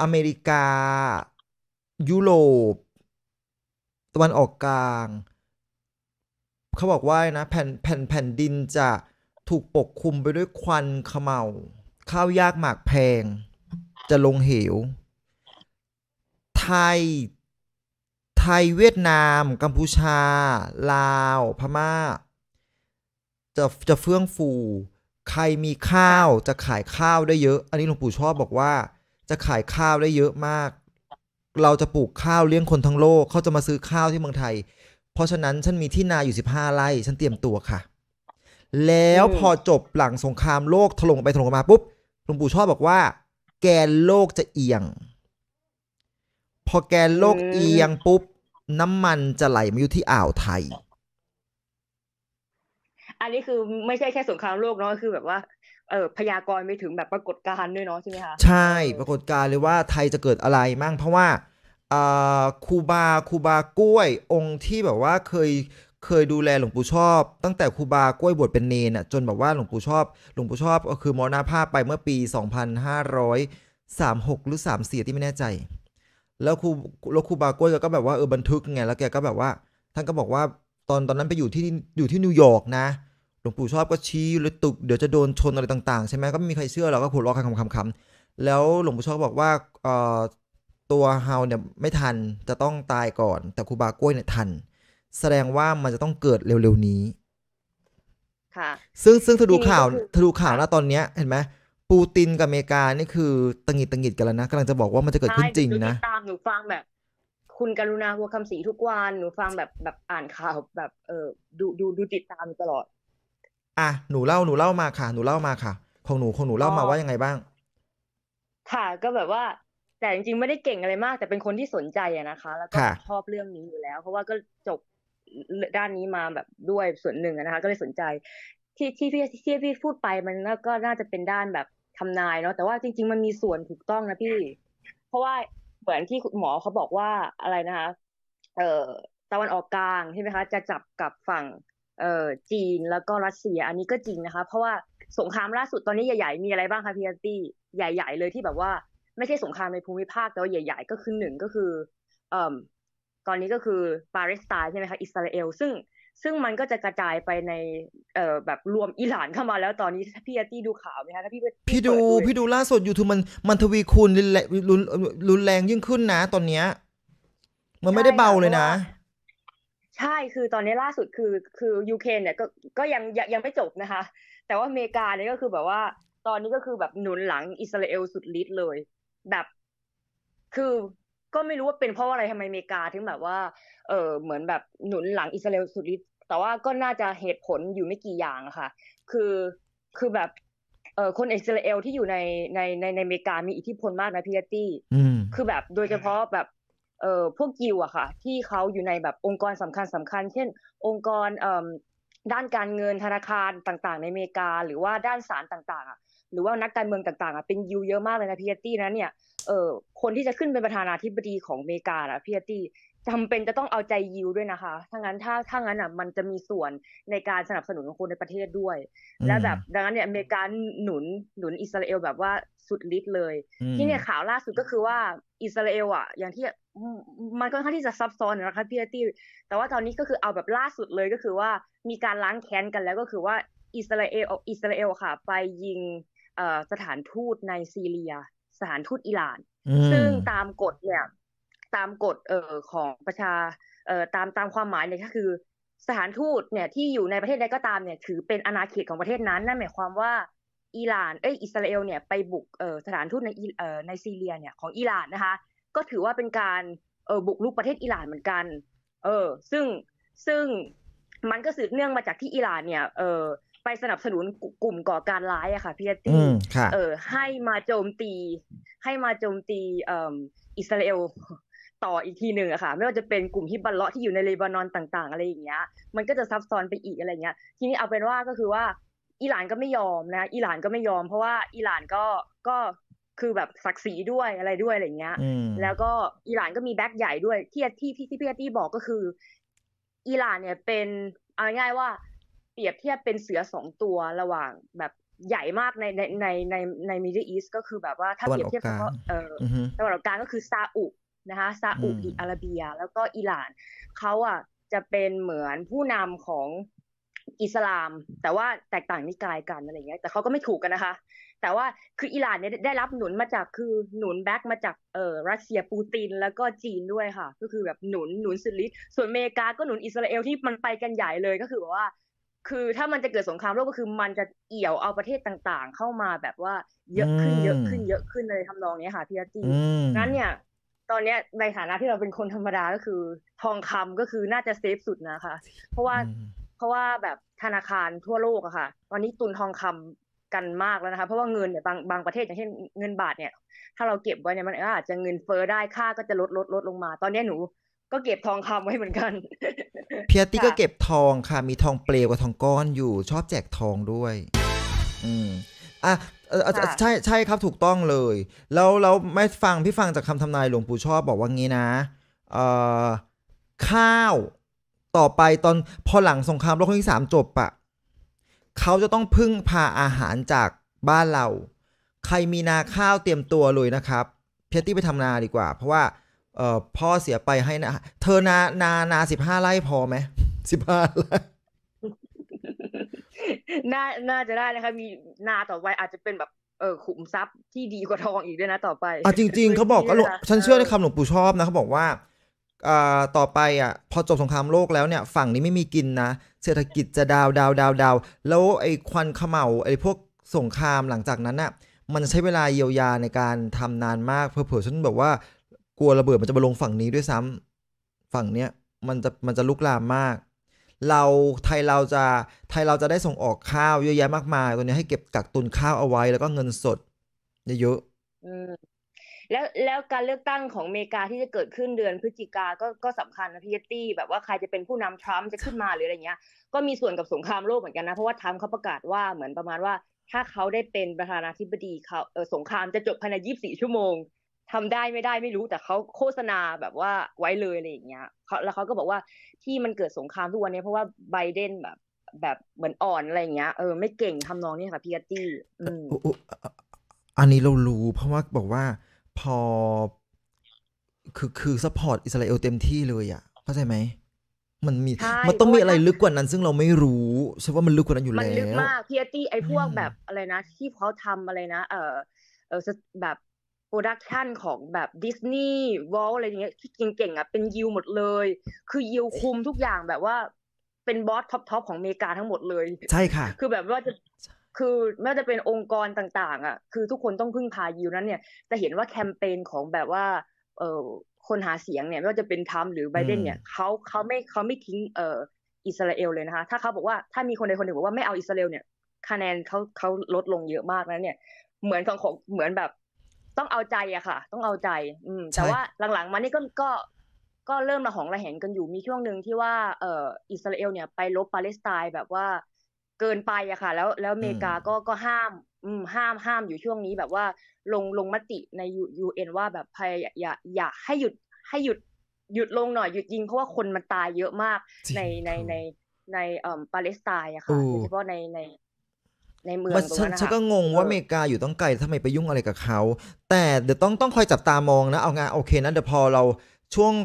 อเมริกา ยุโรป ตะวันออกกลาง เขาบอกว่านะแผ่นแผ่นแผ่นดินจะถูกปกคลุมไปด้วยควันขมเมาข้าวยากหมากแพง จะลงเหว ไทย ไทยเวียดนาม กัมพูชา ลาว พม่า จะจะเฟื่องฟู ใครมีข้าวจะขายข้าวได้เยอะ อันนี้หลวงปู่ชอบบอกว่า จะขายข้าวได้เยอะมาก เราจะปลูกข้าวเลี้ยงคนทั้งโลกเขาจะมาซื้อข้าวที่เมืองไทย เพราะฉะนั้นฉันมีที่นาอยู่15ไร่ฉันเตรียมตัวค่ะ แล้วพอจบหลังสงครามโลกถล่มไปถล่มมาปุ๊บหลวงปู่ชอบบอกว่า แกนโลกจะเอียง พอแกนโลกเอียงปุ๊บน้ำมันจะไหลมาอยู่ที่อ่าวไทย อันนี้คือไม่ใช่แค่สงครามโลกเนาะคือแบบว่าเออพยากรณ์ไปถึงแบบปรากฏการณ์ด้วยเนาะใช่ไหมคะใช่ปรากฏการณ์เลยว่าไทยจะเกิดอะไรมั่งเพราะว่าอ่าคูบาคูบากล้วยองค์ที่แบบว่าเคยเคยดูแลหลวงปู่ชอบ ตั้งแต่ครูบากล้วยบวชเป็นเนนอะจนแบบว่าหลวงปู่ชอบ หลวงปู่ชอบก็คือมรณภาพไปเมื่อปี 2536 หรือ 34 ที่ไม่แน่ใจ แล้วครูแล้วครูบากล้วยก็แบบว่าเออบันทึกไงแล้วแกก็แบบว่า ท่านก็บอกว่าตอนตอนนั้นไปอยู่ที่อยู่ที่นิวยอร์กนะ หลวงปู่ชอบก็ชี้เลยตึกเดี๋ยวจะโดนชนอะไรต่างๆ ใช่ไหมก็ไม่มีใครเชื่อเราก็หัวเราะกันคำๆๆแล้วหลวงปู่ชอบก็บอกว่าเอ่อตัวเฮาเนี่ยไม่ทันจะต้องตายก่อน แต่ครูบากล้วยเนี่ยทัน แสดงว่ามันจะต้องเกิดเร็วๆนี้ค่ะซึ่งซึ่งถ้าดูทีนี้ข่าวก็คือถ้าดูข่าวนะตอนเนี้ยเห็นไหมปูตินกับอเมริกานี่คือตังหงิดตังหงิดกันแล้วนะกำลังจะบอกว่ามันจะเกิดขึ้นจริงใช่หนะติดตามหนูฟังแบบ คุณกรุณาหัวคำศรีทุกวันหนูฟังแบบแบบอ่านข่าวแบบเออดูดูดูติดตามตลอด อะหนูเล่าหนูเล่ามาค่ะ หนูเล่ามาค่ะ ของหนูของหนูเล่ามาอ๋อว่ายังไงบ้าง ค่ะ ก็แบบว่า แต่จริงๆไม่ได้เก่งอะไรมาก แต่เป็นคนที่สนใจอะนะคะ แล้วก็ค่ะชอบเรื่องนี้อยู่แล้ว เพราะว่าก็จบด้านนี้มาแบบด้วยส่วนหนึ่งอะนะคะ ก็เลยสนใจ ที่ที่พี่ที่พี่พูดไปมันน่าก็น่าจะเป็นด้านแบบทำนายเนาะแต่ว่าจริง ๆ มันมีส่วนถูกต้องนะพี่ เพราะว่าเหมือนที่คุณหมอเขาบอกว่าอะไรนะคะ เอ่อตะวันออกกลางใช่ไหมคะ จะจับกับฝั่ง เอ่อจีนแล้วก็รัสเซียอันนี้ก็จริงนะคะ เพราะว่าสงครามล่าสุดตอนนี้ใหญ่ๆ มีอะไรบ้างคะพี่อาร์ตี้ใหญ่ ๆ เลยที่แบบว่า ไม่ใช่สงครามในภูมิภาคแต่ว่าใหญ่ ๆ ก็คือหนึ่งก็คือเอ่อตอนนี้ก็คือปาเลสไตน์ใช่ไหมคะอิสราเอล ซึ่งซึ่งมันก็จะกระจายไปในเอ่อแบบรวมอิหร่านเข้ามาแล้วตอนนี้ถ้าพี่อาร์ตี้ดูข่าวไหมคะถ้าพี่พี่ดูเปิพี่ดูล่าสุดยูทูบมันมันทวีคูณรุนแรงรุนรุนแรงยิ่งขึ้นนะ ตอนเนี้ยมันไม่ได้เบาเลยนะ ใช่คือตอนนี้ล่าสุดคือคือยูเครนเนี่ยก็ก็ยังยังยังไม่จบนะคะ แต่ว่าอเมริกาเนี่ยก็คือแบบว่าตอนนี้ก็คือแบบหนุนหลังอิสราเอลสุดฤทธิ์เลย แบบ คือก็ไม่รู้ว่าเป็นเพราะอะไรทำไมอเมริกาถึงแบบว่า เออเหมือนแบบหนุนหลังอิสราเอลสุดฤทธิ์แต่ว่าก็น่าจะเหตุผลอยู่ไม่กี่อย่างอะค่ะ คือคือแบบเออคนอิสราเอลที่อยู่ในในในในอเมริกามีอิทธิพลมากนะพี่อาร์ตี้อืมคือแบบโดยเฉพาะแบบ เอ่อพวกกิวอะค่ะ ที่เขาอยู่ในแบบองค์กรสำคัญสำคัญ เช่น องค์กรเอ่อด้านการเงินธนาคารต่างๆ ในอเมริกา หรือว่าด้านศาลต่างๆอะหรือว่านักการเมืองต่างๆอะเป็นยิวเยอะมากเลยนะพีเอตี้นะเนี่ยเออคนที่จะขึ้นเป็นประธานาธิบดีของอเมริกานะพีเอตี้ จำเป็นจะต้องเอาใจยิวด้วยนะคะถ้างั้นถ้าถ้างั้นอะมันจะมีส่วนในการสนับสนุนของคนในประเทศด้วย และแบบดังนั้นเนี่ยอเมริกาหนุนหนุนอิสราเอลแบบว่าสุดฤทธิ์เลยอืมที่เนี่ยข่าวล่าสุดก็คือว่าอิสราเอลอะ อย่างที่อืมมันค่อนข้างที่จะซับซ้อนนะคะพี่อาร์ตี้แต่ว่าตอนนี้ก็คือเอาแบบล่าสุดเลยก็คือว่ามีการล้างแค้นกันแล้วก็คือว่าอิสราเอลอิสราเอลค่ะ ไปยิงเอ่อสถานทูตในซีเรีย สถานทูตอิหร่านอืมซึ่งตามกฎเนี่ย ตามกฎเอ่อของประชาเอ่อตามตามความหมายเนี่ยก็คือ สถานทูตเนี่ยที่อยู่ในประเทศใดก็ตามเนี่ยถือเป็นอาณาเขตของประเทศนั้นนั่นหมายความว่าอิหร่านเอ้ยอิสราเอลเนี่ยไปบุกเอ่อสถานทูตในอิเอ่อในซีเรียเนี่ยของอิหร่านนะคะ ก็ถือว่าเป็นการเอ่อบุกรุกประเทศอิหร่านเหมือนกัน เออซึ่งซึ่งมันก็สืบเนื่องมาจากที่อิหร่านเนี่ยเออไปสนับสนุนกลุ่มก่อการร้ายอะค่ะพี่อาร์อืตี้มค่ะเออให้มาโจมตี ให้มาโจมตีเอ่ออิสราเอล ต่ออีกทีหนึ่งอะค่ะ ไม่ว่าจะเป็นกลุ่มฮิบบัลเลาะที่อยู่ในเลบานอนต่าง ๆ อะไรอย่างเงี้ย มันก็จะซับซ้อนไปอีกอะไรเงี้ย ทีนี้เอาเป็นว่าก็คือว่าอิหร่านก็ไม่ยอมนะ อิหร่านก็ไม่ยอม เพราะว่าอิหร่านก็ก็คือแบบศักดิ์ศรีด้วยอะไรด้วยอะไรเงี้ยอืมแล้วก็อิหร่านก็มีแบ็คใหญ่ด้วยที่ที่ที่ที่พี่อาร์ตี้บอกก็คือ อิหร่านเนี่ยเป็นเอาง่ายๆว่าเปรียบเทียบเป็นเสือสองตัวระหว่างแบบใหญ่มากในในในในในมิดเดิลอีสก็คือแบบว่าถ้าตะวัเปนรียบออกเทียบกเฉลางพาะเอออือฮึตะวันออกกลางก็คือซาอุ นะคะซาอุอืมอิอาระเบีย แล้วก็อิหร่านเขาอะจะเป็นเหมือนผู้นำของอิสลาม แต่ว่าแตกต่างนิกายกันอะไรเงี้ย แต่เขาก็ไม่ถูกกันนะคะ แต่ว่าคืออิหร่านเนี่ยได้รับหนุนมาจากคือหนุนแบ็กมาจากเอ่อรัสเซียปูตินแล้วก็จีนด้วยค่ะ ก็คือแบบหนุนหนุนสุดฤทธิ์ส่วนอเมริกาก็หนุนอิสราเอลที่มันไปกันใหญ่เลยก็คือแบบว่า คือถ้ามันจะเกิดสงครามโลกก็คือมันจะเอี่ยวเอาประเทศต่างๆ เข้ามาแบบว่าเยอะขึ้นอืมเยอะขึ้นเยอะขึ้นเลยทำนองเนี้ยค่ะพี่อาร์ตีอืมงั้นเนี่ย ตอนเนี้ยในฐานะที่เราเป็นคนธรรมดาก็คือ ทองคำก็คือน่าจะเซฟสุดนะคะ เพราะว่าอืมเพราะว่าแบบธนาคารทั่วโลกอะค่ะ ตอนนี้ตุนทองคำกันมากแล้วนะคะ เพราะว่าเงินเนี่ยบางบางประเทศอย่างเช่นเงินบาทเนี่ย ถ้าเราเก็บไว้เนี่ยมันอาจจะเงินเฟ้อได้ค่าก็จะลดลดลดลงมา ตอนเนี้ยหนูก็เก็บทองคำไว้เหมือนกันพี่อาร์ตี้ก็ค่ะเก็บทองค่ะ มีทองเปลวกับทองก้อนอยู่ชอบแจกทองด้วย อืมอะเออเออค่ะ ใช่ใช่ครับถูกต้องเลย แล้วแล้วไม่ฟังพี่ฟังจากคำทำนายหลวงปู่ชอบบอกว่างี้นะเอ่อข้าวต่อไปตอนพอหลังสงครามโลกครั้งที่สามจบอะเขาจะต้องพึ่งพาอาหารจากบ้านเรา ใครมีนาข้าวเตรียมตัวเลยนะครับพี่อาร์ตี้ไปทำนาดีกว่า เพราะว่าเอ่อพ่อเสียไปให้นะเธอนานานาสิบห้าไร่พอไหมสิบห้าไร่ น่าน่าจะได้นะคะมีนาต่อไปอาจจะเป็นแบบเออขุมทรัพย์ที่ดีกว่าทองอีกด้วยนะต่อไปอะจริง ๆเขาบอกก็หลวงพื้ที่ฉันเชื่อในะคำหลวงปู่ชอบนะเขาบอกว่าอ่าต่อไปอะ พอจบสงครามโลกแล้วเนี่ย ฝั่งนี้ไม่มีกินนะ เศรษฐกิจจะดาวดาวดาวดาวแล้วไอ้ควันเขม่าไอ้พวกสงครามหลังจากนั้นน่ะ มันจะใช้เวลาเยียวยาในการทำนานมากเผลอๆฉันแบบว่ากลัวระเบิดมันจะมาลงฝั่งนี้ด้วยซ้ำฝั่งเนี้ยมันจะมันจะลุกลามมาก เราไทยเราจะไทยเราจะได้ส่งออกข้าวเยอะแยะมากมาย ตัวนี้ให้เก็บกักตุนข้าวเอาไว้ แล้วก็เงินสดเยอะอืมแล้วแล้วการเลือกตั้งของอเมริกาที่จะเกิดขึ้นเดือนพฤศจิกาก็ก็สำคัญนะพี่เตตี้แบบว่าใครจะเป็นผู้นำทรัมป์จะขึ้นมาหรืออะไรเงี้ย ก็มีส่วนกับสงครามโลกเหมือนกันนะ เพราะว่าทรัมป์เขาประกาศว่าเหมือนประมาณว่า ถ้าเขาได้เป็นประธานาธิบดีเขาเออสงครามจะจบภายใน 24 ชั่วโมง ทำได้ไม่ได้ไม่รู้แต่เขาโฆษณาแบบว่าไว้เลยอะไรอย่างเงี้ยเขาแล้วเขาก็บอกว่าที่มันเกิดสงครามทุกวันนี้เพราะว่าไบเดนแบบ แบบเหมือนอ่อนอะไรอย่างเงี้ยเออไม่เก่งทำนองนี้ค่ะพี่เจตตี้อืมๆอุ๊อุ๊อะอันนี้เรารู้เพราะว่าบอกว่าพอ คือคือซัพพอร์ตอิสราเอลเต็มที่เลยอะเข้าใจไหมมันมีใช่มันต้องมีเพราะว่าอะไรลึกกว่านั้น ซึ่งเราไม่รู้ใช่ว่ามันลึกกว่านั้นอยู่มันแล้ลึกวมากพีเอตี้ไอ้พวกอืมแบบอะไรนะ ที่เขาทำอะไรนะ เออเออแบบ โปรดักชันของแบบดิสนีย์วอลอะไรอย่างเงี้ยที่เก่งๆอะเป็นยิวหมดเลย คือยิวคุมทุกอย่างแบบว่าเป็นบอสท็อปทอปของอเมริกาทั้งหมดเลย ใช่ค่ะ คือแบบว่าจะคือไม่ว่าจะเป็นองค์กรต่าง ๆ อะ คือทุกคนต้องพึ่งพายิวนั้นเนี่ยจะเห็นว่าแคมเปญของแบบว่า เออคนหาเสียงเนี่ยไม่ว่าจะเป็นทรัมป์หรือไบเดนเนี่ยเขาเขาไม่เขาไม่ทิ้งเอออิสราเอลเลยนะคะ ถ้าเขาบอกว่าถ้ามีคนใดคนหนึ่งบอกว่าไม่เอาอิสราเอลเนี่ยคะแนนเขาเขาลดลงเยอะมากนะเนี่ย เหมือนของของเหมือนแบบ ต้องเอาใจอะค่ะ ต้องเอาใจ อืมใช่แต่ว่าหลังๆมานี่ก็ก็ก็เริ่มระหองระแหงกันอยู่มีช่วงหนึ่งที่ว่าเอ่ออิสราเอลเนี่ยไปลบปาเลสไตน์แบบว่าเกินไปอะค่ะ แล้วแล้วอเมริกาก็ก็ห้าม อืมห้ามห้ามอยู่ช่วงนี้แบบว่าลงลงมติในยูเอ็นว่าแบบพยอย่าอย่าอย่าให้หยุดให้หยุดหยุดลงหน่อยหยุดยิงเพราะว่าคนมันตายเยอะมากจริงในในถูกในในเอ่อปาเลสไตน์อะค่ะโอ้โดยเฉพาะในใน ในเมืองมันตรงฉันนั้นนะฉันคะก็งงว่าเอออเมริกาอยู่ต้องไกลทำไมไปยุ่งอะไรกับเขา แต่เดี๋ยวต้องต้องคอยจับตามองนะ เอางานโอเคนะเดี๋ยวพอเราช่วง